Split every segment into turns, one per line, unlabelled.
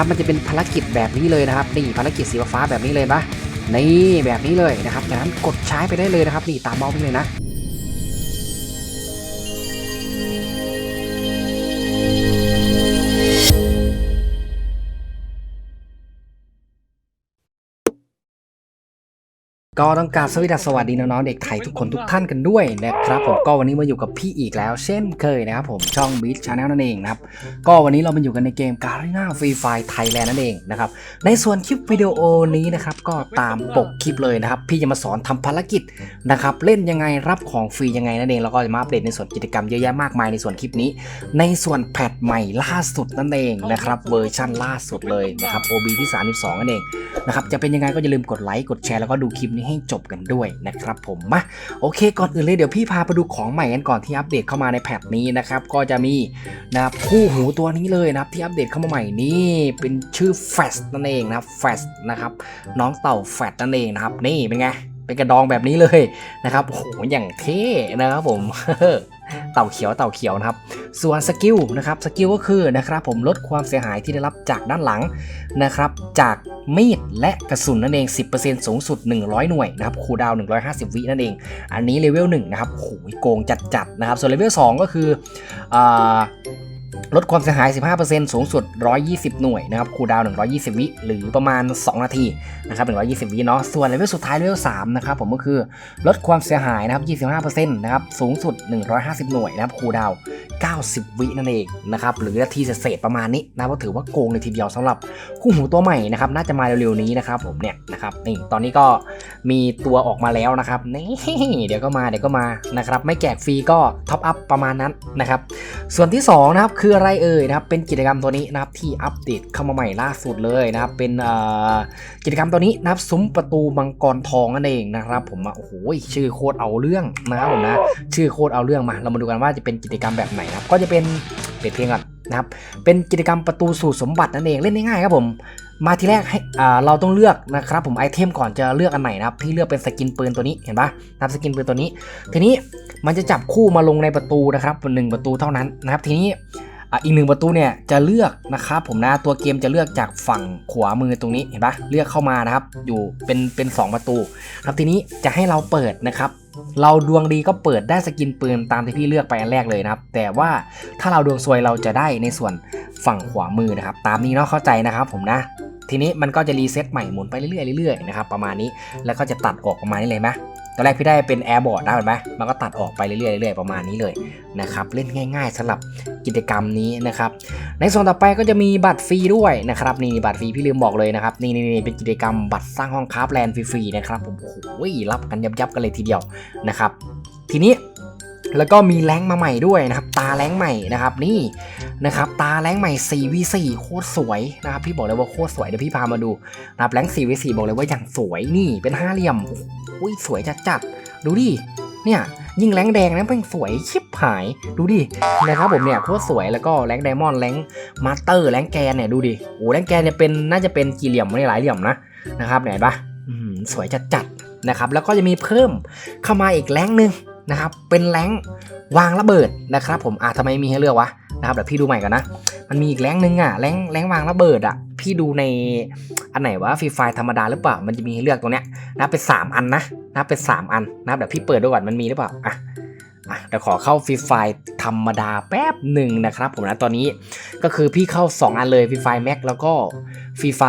ครับมันจะเป็นภารกิจแบบนี้เลยนะครับนี่ภารกิจสีฟ้าแบบนี้เลยปะนี่แบบนี้เลยนะครับจากนั้นกดใช้ไปได้เลยนะครับนี่ตามเมาส์ไปเลยนะ ก็ต้องการสวัสดีสวัสดีน้องๆเด็กไทยทุกคนทุกท่านกันด้วยนะครับผมก็วันนี้มาอยู่กับพี่อีกแล้ว เช่นเคยนะครับผมช่อง Beat Channel นั่นเองนะครับก็วันนี้เรามาอยู่กันในเกม Garena Free Fire Thailand นั่นเองนะครับในส่วนคลิปวิดีโอนี้นะครับก็ตามปกคลิปเลยนะครับ พี่จะมาสอนทำภารกิจนะครับเล่นยังไงรับของฟรียังไงนั่นเองแล้วก็จะมาอัปเดตในส่วนกิจกรรมเยอะแยะมากมายในส่วนคลิปนี้ ในส่วนแพทใหม่ล่าสุดนั่นเองนะครับเวอร์ชั่นล่าสุดเลยนะครับ OB ที่ 32นั่นเองนะครับจะเป็นยังไงก็อย่าลืมกดไลค์กดแชร์แล้วก็ดูคลิปนี้ให้จบกันด้วยนะครับผมมาโอเค ก่อนอื่นเลยเดี๋ยวพี่พาไปดูของใหม่กันก่อนที่อัปเดตเข้ามาในแพทนี้นะครับก็จะมีนะครับคู่หูตัวนี้เลยนะครับที่อัปเดตเข้ามาใหม่นี่เป็นชื่อแฟสนั่นเองนะครับแฟสนะครับน้องเต่าแฟดนั่นเองนะครับนี่เป็นไงเป็นกระดองแบบนี้เลยนะครับโอ้โหอย่างเท่นะครับผมเต่าเขียวเต่าเขียวนะครับ ส่วนสกิลนะครับสกิลก็คือนะครับผมลดความเสียหายที่ได้รับจากด้านหลังนะครับจากมีดและกระสุนนั่นเอง 10%สูงสุด 100 หน่วยนะครับคูดาว 150 วินั่นเอง อันนี้เลเวล1นะครับโหยโกงจัดๆนะครับส่วนเลเวล2ก็คืออ ลดความเสียหาย 15%สูงสุด 120 หน่วยนะครับคูลดาวน์120 วิ หรือประมาณ 2 นาทีนะครับ 120 วิเนาะ ส่วนเลเวลสุดท้ายเลเวล3นะครับผมก็คือลดความเสียหายนะครับ25%นะครับ สูงสุด 150 หน่วยนะครับคูลดาวน์90 วินั่นเองนะครับ หรือนาทีเศษประมาณนี้นะก็ถือว่าโกงเลยทีเดียวสำหรับคู่หูตัวใหม่นะครับ น่าจะมาเร็วๆนี้นะครับผมเนี่ยนะครับ นี่ ตอนนี้ก็มีตัวออกมาแล้วนะครับ นี่ เดี๋ยวก็มา เดี๋ยวก็มา นะครับ ไม่แจกฟรีก็ท็อปอัพประมาณนั้นนะครับ ส่วนที่สองนะครับคืออะไรเอ่ยนะครับ เป็นกิจกรรมตัวนี้นะครับที่อัปเดตเข้ามาใหม่ล่าสุดเลยนะครับ เป็นกิจกรรมตัวนี้นะครับซุ้มประตูมังกรทองนั่นเองนะครับ ผมโอ้โหชื่อโคตรเอาเรื่องนะครับผมนะชื่อโคตรเอาเรื่องมา เรามาดูกันว่าจะเป็นกิจกรรมแบบไหนนะครับ ก็จะเป็นเปิดเพลงก่อนนะครับ เป็นกิจกรรมประตูสู่สมบัตินั่นเองเล่นง่ายๆครับผมมาทีแรกให้เราต้องเลือกนะครับผมไอเทมก่อนจะเลือกอันไหนนะครับพี่เลือกเป็นสกินปืนตัวนี้เห็นปะนะครับสกินปืนตัวนี้ ทีนี้มันจะจับคู่มาลงในประตูนะครับหนึ่งประตูเท่านั้นนะครับ ทีนี้ อีกหนึ่งประตูเนี่ยจะเลือกนะครับผมนะตัวเกมจะเลือกจากฝั่งขวามือตรงนี้เห็นปะเลือกเข้ามานะครับ อยู่เป็นเป็นสองประตู ครับทีนี้จะให้เราเปิดนะครับเราดวงดีก็เปิดได้สกินปืนตามที่พี่เลือกไปอันแรกเลยนะครับ แต่ว่าถ้าเราดวงซวยเราจะได้ในส่วนฝั่งขวามือนะครับ ตามนี้เนาะเข้าใจนะครับผมนะ ทีนี้มันก็จะรีเซ็ตใหม่หมุนไปเรื่อยๆเรื่อยๆนะครับประมาณนี้แล้วก็จะตัดออกประมาณนี้เลยไหม ตอนแรกพี่ได้เป็นแอร์บอร์ดนะเห็นไหมมันก็ตัดออกไปเรื่อยๆเรื่อยๆประมาณนี้เลยนะครับเล่นง่ายๆสำหรับกิจกรรมนี้นะครับในส่วนต่อไปก็จะมีบัตรฟรีด้วยนะครับนี่บัตรฟรีพี่ลืมบอกเลยนะครับนี่นี่เป็นกิจกรรมบัตรสร้างห้องคราฟแลนด์ฟรีๆนะครับผมโอ้โหรับกันยับๆกันเลยทีเดียวนะครับทีนี้ แล้วก็มีแรงมาใหม่ด้วยนะครับ ตาแรงใหม่นะครับนี่นะครับ ตาแรงใหม่ 4v4 โคตรสวยนะครับ พี่บอกเลยว่าโคตรสวยเดี๋ยวพี่พามาดูนะครับแรง 4v4 บอกเลยว่าอย่างสวยนี่เป็นห้าเหลี่ยมอุ้ยสวยจัดจัดดูดิเนี่ยยิ่งแรงแดงนะเป็นสวยชิบหายดูดินะครับผมเนี่ยโคตรสวยแล้วก็แรงไดมอนด์แรงมาสเตอร์แรงแกนเนี่ยดูดิโอ้แรงแกนเนี่ยเป็นน่าจะเป็นกี่เหลี่ยมไม่หลายเหลี่ยมนะนะครับไหนปะอืมสวยจัดจัดนะครับแล้วก็จะมีเพิ่มเข้ามาอีกแรงหนึ่ง นะครับ เป็นแรงวางระเบิดนะครับผมอะทำไมมีให้เลือกวะนะครับเดี๋ยวพี่ดูใหม่ก่อนนะ มันมีอีกแรงหนึ่งอะแรงแรงวางระเบิดอะ พี่ดูในอันไหนวะฟรีไฟธรรมดาหรือเปล่า มันจะมีให้เลือกตรงเนี้ยนะเป็น 3 อันนะนะเป็น 3 อันนับเดี๋ยวพี่เปิดดูก่อนมันมีหรือเปล่าอะอะเดี๋ยวขอเข้าฟรีไฟธรรมดาแป๊บหนึ่งนะครับผมนะตอนนี้ก็คือพี่เข้า 2 อันเลยฟรีไฟแม็กแล้วก็ฟรีไฟ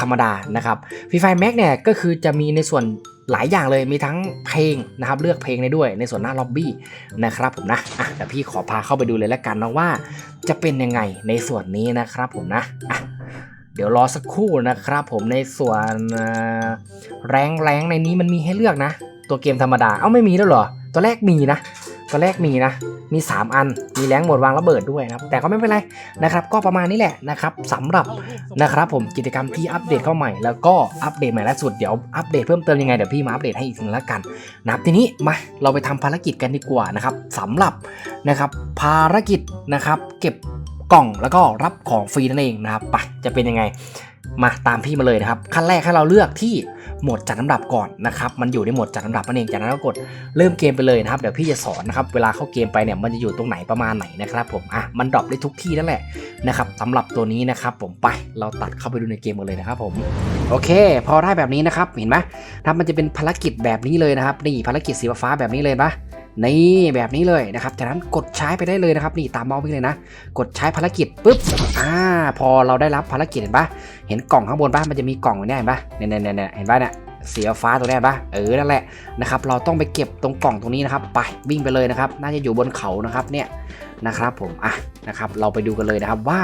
ธรรมดานะครับฟรีไฟแม็กเนี่ยก็คือจะมีในส่วน หลายอย่างเลยมีทั้งเพลงนะครับเลือกเพลงได้ด้วยในส่วนหน้าล็อบบี้นะครับผมนะอะแต่พี่ขอพาเข้าไปดูเลยแล้วกันนะว่า จะเป็นยังไงในส่วนนี้นะครับผมนะอะเดี๋ยวรอสักครู่นะครับผมในส่วนแรงแรงในนี้มันมีให้เลือกนะ ตัวเกมธรรมดาเอ้าไม่มีแล้วเหรอตัวแรกมีนะ ตัวแรกมีนะ มี 3 อัน มีแรงหมดวางระเบิดด้วยนะครับ แต่ก็ไม่เป็นไรนะครับ ก็ประมาณนี้แหละนะครับสำหรับนะครับผมกิจกรรมที่อัปเดตเข้าใหม่ แล้วก็อัปเดตใหม่ล่าสุด เดี๋ยวอัปเดตเพิ่มเติมยังไงเดี๋ยวพี่มาอัปเดตให้อีกทีนึงล้วกันนะครับทีนี้มาเราไปทำภารกิจกันดีกว่านะครับสำหรับนะครับภารกิจนะครับเก็บกล่องแล้วก็รับของฟรีนั่นเองนะครับไปจะเป็นยังไง มาตามพี่มาเลยนะครับขั้นแรกให้เราเลือกที่โหมดจัดลำดับก่อนนะครับมันอยู่ในโหมดจัดลำดับนั่นเองจากนั้นก็กดเริ่มเกมไปเลยนะครับเดี๋ยวพี่จะสอนนะครับเวลาเข้าเกมไปเนี่ยมันจะอยู่ตรงไหนประมาณไหนนะครับผมอะมันดรอปได้ทุกที่นั่นแหละนะครับสำหรับตัวนี้นะครับผมไปเราตัดเข้าไปดูในเกมกันเลยนะครับผมโอเค พอได้แบบนี้นะครับเห็นไหมนะครับมันจะเป็นภารกิจแบบนี้เลยนะครับนี่ภารกิจสีฟ้าแบบนี้เลยปะ นี่แบบนี้เลยนะครับ จากนั้นกดใช้ไปได้เลยนะครับ นี่ตามเมาส์ไปเลยนะ กดใช้ภารกิจปุ๊บ อ่า พอเราได้รับภารกิจเห็นปะเห็นกล่องข้างบนปะมันจะมีกล่องอยู่เนี่ยเห็นปะเนี่ยเนี่ยเนี่ยเห็นปะเนี่ยสีฟ้าตัวนี้เห็นปะเออ นั่นแหละนะครับ เราต้องไปเก็บตรงกล่องตรงนี้นะครับ ไปวิ่งไปเลยนะครับ น่าจะอยู่บนเขานะครับ เนี่ยนะครับผม อะ นะครับ เราไปดูกันเลยนะครับว่า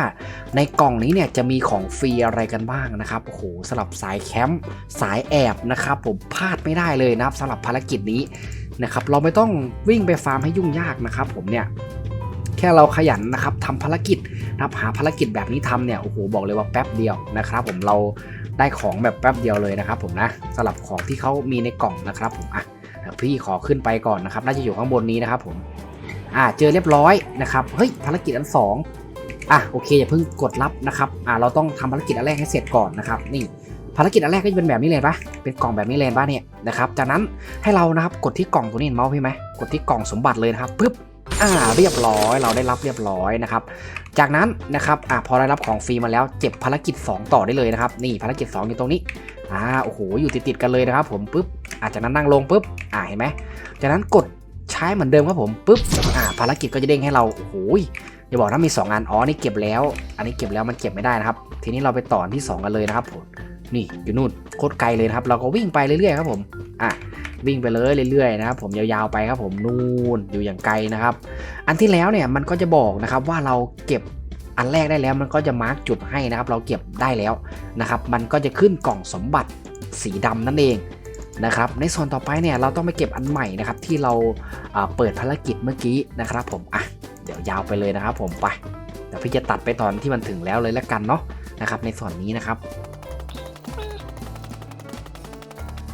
ในกล่องนี้เนี่ยจะมีของฟรีอะไรกันบ้างนะครับ โอ้โหสำหรับสายแคมป์สายแอบนะครับผมพลาดไม่ได้เลยนะครับสำหรับภารกิจนี้ นะครับเราไม่ต้องวิ่งไปฟาร์มให้ยุ่งยากนะครับผมเนี่ยแค่เราขยันนะครับทำภารกิจนะครับหาภารกิจแบบนี้ทำเนี่ยโอ้โหบอกเลยว่าแป๊บเดียวนะครับ ผมเราได้ของแบบแป๊บเดียวเลยนะครับ ผมนะสลับของที่เขามีในกล่องนะครับ ผมอะพี่ขอขึ้นไปก่อนนะครับ น่าจะอยู่ข้างบนนี้นะครับ ผมอ่าเจอเรียบร้อยนะครับเฮ้ยภารกิจอันสองอะโอเคอย่าเพิ่งกดรับนะครับอ่าเราต้องทำภารกิจอันแรกให้เสร็จก่อนนะครับ นี่ ภารกิจอันแรกก็จะเป็นแบบนี้เลยปะเป็นกล่องแบบนี้เลยปะเนี่ยนะครับจากนั้นให้เรานะครับกดที่กล่องตัวนี้เห็นเมาส์พี่ไหมกดที่กล่องสมบัติเลยนะครับปึ๊บอ่าเรียบร้อยเราได้รับเรียบร้อยนะครับ จากนั้นนะครับอ่าพอได้รับของฟรีมาแล้วเจ็บภารกิจ 2 ต่อได้เลยนะครับ นี่ภารกิจ 2 อยู่ตรงนี้อ่าโอ้โหอยู่ติดๆกันเลยนะครับ ผมปุ๊บอาจากนั้นนั่งลงปุ๊บอ่าเห็นไหมจากนั้นกดใช้เหมือนเดิมครับผมปุ๊บอ่าภารกิจก็จะเด้งให้เราโอ้โหอย่าบอกนะมี2อันอ๋อนี่เก็บแล้ว อันนี้เก็บแล้วมันเก็บไม่ได้นะครับ ทีนี้เราไปต่อที่ 2 กันเลยนะครับผม นี่อยู่นู่นโคตรไกลเลยนะครับ เราก็วิ่งไปเรื่อยๆครับผมอะวิ่งไปเลยเรื่อยๆนะครับผมยาวๆไปครับผมนู่นอยู่อย่างไกลนะครับ อันที่แล้วเนี่ยมันก็จะบอกนะครับว่าเราเก็บอันแรกได้แล้วมันก็จะมาร์กจุดให้นะครับ เราเก็บได้แล้วนะครับ มันก็จะขึ้นกล่องสมบัติสีดำนั่นเองนะครับ ในส่วนต่อไปเนี่ยเราต้องไปเก็บอันใหม่นะครับ ที่เราาเปิดภารกิจเมื่อกี้นะครับ ผมอะเดี๋ยวยาวไปเลยนะครับ ผมไปเดี๋ยวพี่จะตัดไปตอนที่มันถึงแล้วเลยละกันเนาะนะครับ ในส่วนนี้นะครับ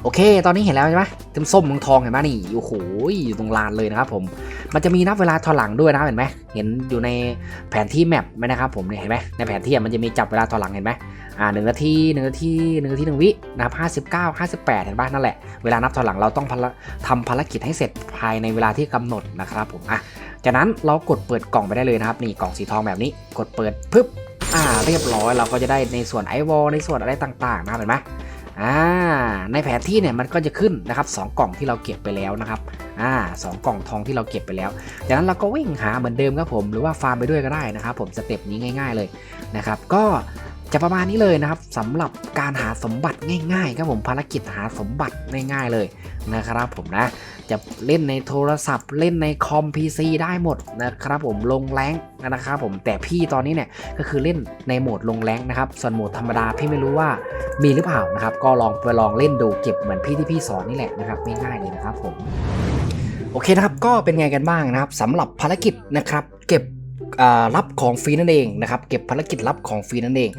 โอเค ตอนนี้เห็นแล้วใช่ไหมเต็มส้มเมืองทองเห็นไหมนี่โอ้โหอยู่ตรงลานเลยนะครับผมมันจะมีนับเวลาถอยหลังด้วยนะเห็นไหมเห็นอยู่ในแผนที่แมปไหมนะครับผมเนี่ยเห็นไหมในแผนที่มันจะมีจับเวลาถอยหลังเห็นไหมอ่าหนึ่งนาทีหนึ่งนาทีหนึ่งนาทีหนึ่งวินะครับห้าสิบเก้าห้าสิบแปดเห็นป่ะนั่นแหละเวลานับถอยหลังเราต้องภารทำภารกิจให้เสร็จภายในเวลาที่กำหนดนะครับผมอะจากนั้นเรากดเปิดกล่องไปได้เลยนะครับนี่กล่องสีทองแบบนี้กดเปิดปึ๊บอ่าเรียบร้อยเราก็จะได้ในส่วนไอวอลในส่วนอะไรต่างๆนะเห็นไหม อ่าในแผนที่เนี่ยมันก็จะขึ้นนะครับสองกล่องที่เราเก็บไปแล้วนะครับอ่าสองกล่องทองที่เราเก็บไปแล้ว จากนั้นเราก็วิ่งหาเหมือนเดิมครับผมหรือว่าฟาร์มไปด้วยก็ได้นะครับผมสเต็ปนี้ง่าย ๆเลยนะครับก็ จะประมาณนี้เลยนะครับสำหรับการหาสมบัติง่ายๆครับผมภารกิจหาสมบัติง่ายๆเลยนะครับผมนะจะเล่นในโทรศัพท์ เล่นในคอม PC ได้หมดนะครับผมลงแรงนะครับผมแต่พี่ตอนนี้เนี่ยก็คือเล่นในโหมดลงแรงนะครับส่วนโหมดธรรมดาพี่ไม่รู้ว่ามีหรือเปล่านะครับก็ลองไปลองเล่นดูเก็บเหมือนพี่ที่พี่สอนนี่แหละนะครับง่ายๆเลยนะครับผมโอเคนะครับก็เป็นไงกันบ้างนะครับสำหรับภารกิจนะครับเก็บ รับของฟรีนั่นเองนะครับเก็บภารกิจรับของฟรีนั่นเอง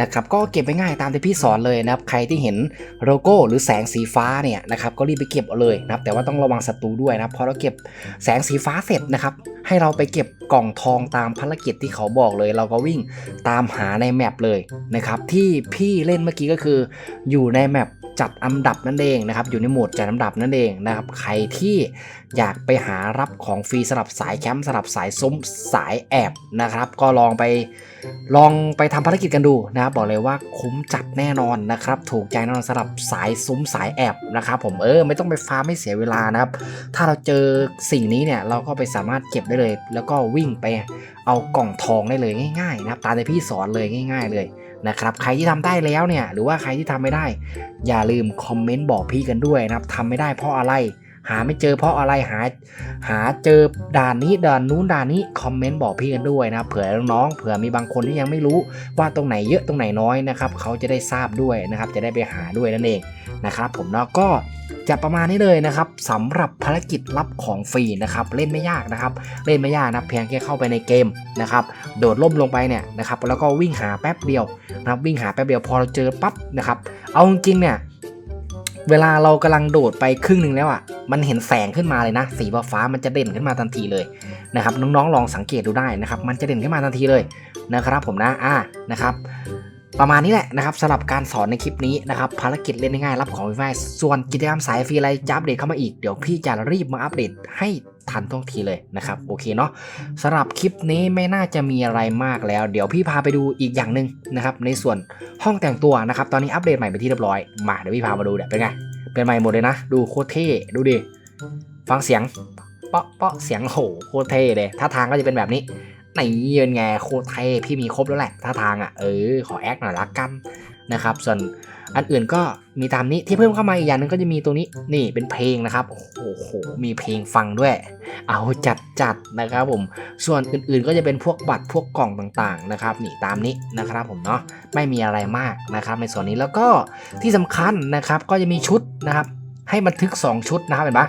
นะครับก็เก็บไปง่ายตามที่พี่สอนเลยนะครับใครที่เห็นโลโก้หรือแสงสีฟ้าเนี่ยนะครับก็รีบไปเก็บเอาเลยนะครับแต่ว่าต้องระวังศัตรูด้วยนะครับพอเราเก็บแสงสีฟ้าเสร็จนะครับให้เราไปเก็บกล่องทองตามภารกิจที่เขาบอกเลย เราก็วิ่งตามหาในแมปเลยนะครับที่พี่เล่นเมื่อกี้ก็คืออยู่ในแมป จัดอันดับนั่นเองนะครับอยู่ในโหมดจัดอันดับนั่นเองนะครับใครที่อยากไปหารับของฟรีสำหรับสายแคมป์สำหรับสายซุ้มสายแอบนะครับ ก็ลองไปลองไปทำภารกิจกันดูนะครับบอกเลยว่าคุ้มจัดแน่นอนนะครับ ถูกใจแน่นอนสำหรับสายซุ้มสายแอบนะครับผมเออไม่ต้องไปฟาร์มไม่เสียเวลานะครับ ถ้าเราเจอสิ่งนี้เนี่ยเราก็ไปสามารถเก็บได้เลย แล้วก็วิ่งไปเอากล่องทองได้เลยง่ายๆนะครับตามที่พี่สอนเลยง่าย ๆ เลย นะครับใครที่ทำได้แล้วเนี่ยหรือว่าใครที่ทำไม่ได้ อย่าลืมคอมเมนต์บอกพี่กันด้วยนะครับทำไม่ได้เพราะอะไร หาไม่เจอเพราะอะไรหา หาเจอด่านนี้ด่านนู้นด่านนี้คอมเมนต์บอกพี่กันด้วยนะเผื่อน้องๆเผื่อมีบางคนที่ยังไม่รู้ว่าตรงไหนเยอะตรงไหนน้อยนะครับเขาจะได้ทราบด้วยนะครับจะได้ไปหาด้วยนั่นเองนะครับผมเนาะก็ จะประมาณนี้เลยนะครับสำหรับภารกิจรับของฟรีนะครับเล่นไม่ยากนะครับ เล่นไม่ยากนะเพียงแค่เข้าไปในเกมนะครับโดดล่มลงไปเนี่ยนะครับแล้วก็วิ่งหาแป๊บเดียวนะครับวิ่งหาแป๊บเดียวพอเราเจอปั๊บนะครับเอาจริงเนี่ยเวลาเรากำลังโดดไปครึ่งหนึ่งแล้วอะ มันเห็นแสงขึ้นมาเลยนะ สีฟ้ามันจะเด่นขึ้นมาทันทีเลยนะครับน้องๆลองสังเกตดูได้นะครับ มันจะเด่นขึ้นมาทันทีเลยนะครับผมนะอ่านะครับ ประมาณนี้แหละนะครับสำหรับการสอนในคลิปนี้นะครับภารกิจเล่นง่ายๆรับของฟรีๆส่วนกิจกรรมสายฟรีอะไรจะอัปเดตเข้ามาอีกเดี๋ยวพี่จะรีบมาอัปเดตให้ทันท่วงทีเลยนะครับโอเคเนาะสำหรับคลิปนี้ไม่น่าจะมีอะไรมากแล้ว เดี๋ยวพี่พาไปดูอีกอย่างหนึ่งนะครับในส่วนห้องแต่งตัวนะครับตอนนี้อัปเดตใหม่ไปที่เรียบร้อยมาเดี๋ยวพี่พามาดูเนี่ยวเป็นไงเป็นใหม่หมดเลยนะ ดูโคตรเท่ดูดิฟังเสียงเปาะเปาะเสียงโหโคตรเท่เลยท่าทางก็จะเป็นแบบนี้ ไหนเยินไงโคตรเท่พี่มีครบแล้วแหละท่าทางอะเออขอแอคหน่อยละกันนะครับส่วนอันอื่นก็มีตามนี้ที่เพิ่มเข้ามาอีกอย่างหนึงก็จะมีตรงนี้นี่เป็นเพลงนะครับ โอ้โห มีเพลงฟังด้วย เอาจัดจัดนะครับผม ส่วนอื่นๆก็จะเป็นพวกบัตรพวกกล่องต่างๆนะครับนี่ตามนี้นะครับผมเนาะไม่มีอะไรมากนะครับในส่วนนี้แล้วก็ที่สำคัญนะครับก็จะมีชุดนะครับให้บันทึก 2 ชุดนะครับเห็นปะ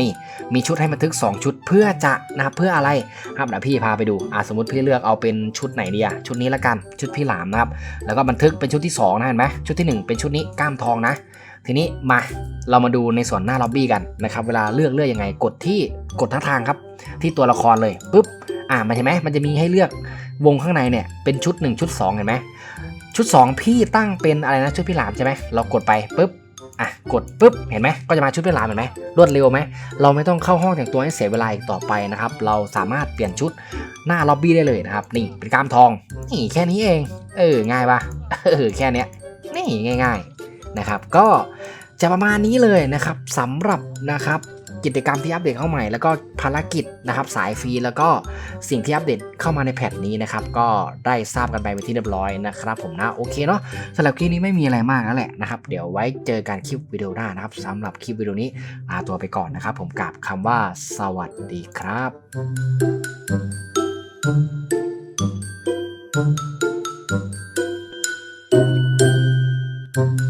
นี่มีชุดให้บันทึก 2 ชุดเพื่อจะนะครับเพื่ออะไรครับเดี๋ยวพี่พาไปดูอ่าสมมติพี่เลือกเอาเป็นชุดไหนดีอะชุดนี้ละกันชุดพี่หลามนะครับแล้วก็บันทึกเป็นชุดที่2นะเห็นไหมชุดที่ 1 เป็นชุดนี้กล้ามทองนะ ทีนี้มาเรามาดูในส่วนหน้าล็อบบี้กันนะครับเวลาเลือกเลือกยังไง กดที่กดท่าทางครับ ที่ตัวละครเลยปุ๊บอ่ามันเห็นไหมมันจะมีให้เลือกวงข้างในเนี่ยเป็นชุด 1 ชุด 2 เห็นไหมชุด 2 พี่ตั้งเป็นอะไรนะชุดพี่หลามใช่ไหมเรากดไปปุ๊บ อะกดปุ๊บเห็นไหมก็จะมาชุดเวลาเห็นไหมรวดเร็วไหมเราไม่ต้องเข้าห้องแต่งตัวให้เสียเวลาอีกต่อไปนะครับ เราสามารถเปลี่ยนชุดหน้าล็อบบี้ได้เลยนะครับ นี่เป็นกล้ามทองนี่แค่นี้เอง เออง่ายปะเออแค่เนี้ยนี่ง่าย ๆนะครับ ก็จะประมาณนี้เลยนะครับสำหรับนะครับ กิจกรรมที่อัปเดตเข้าใหม่แล้วก็ภารกิจนะครับสายฟรีแล้วก็สิ่งที่อัปเดตเข้ามาในแพทนี้นะครับก็ได้ทราบกันไปเป็นที่เรียบร้อยนะครับ ผมนะโอเคเนาะสำหรับคลิปนี้ไม่มีอะไรมากแล้วแหละนะครับเดี๋ยวไว้เจอกันคลิปวิดีโอหน้านะครับสำหรับคลิปวิดีโอนี้ลาตัวไปก่อนนะครับ ผมกับคำว่าสวัสดีครับ
Thank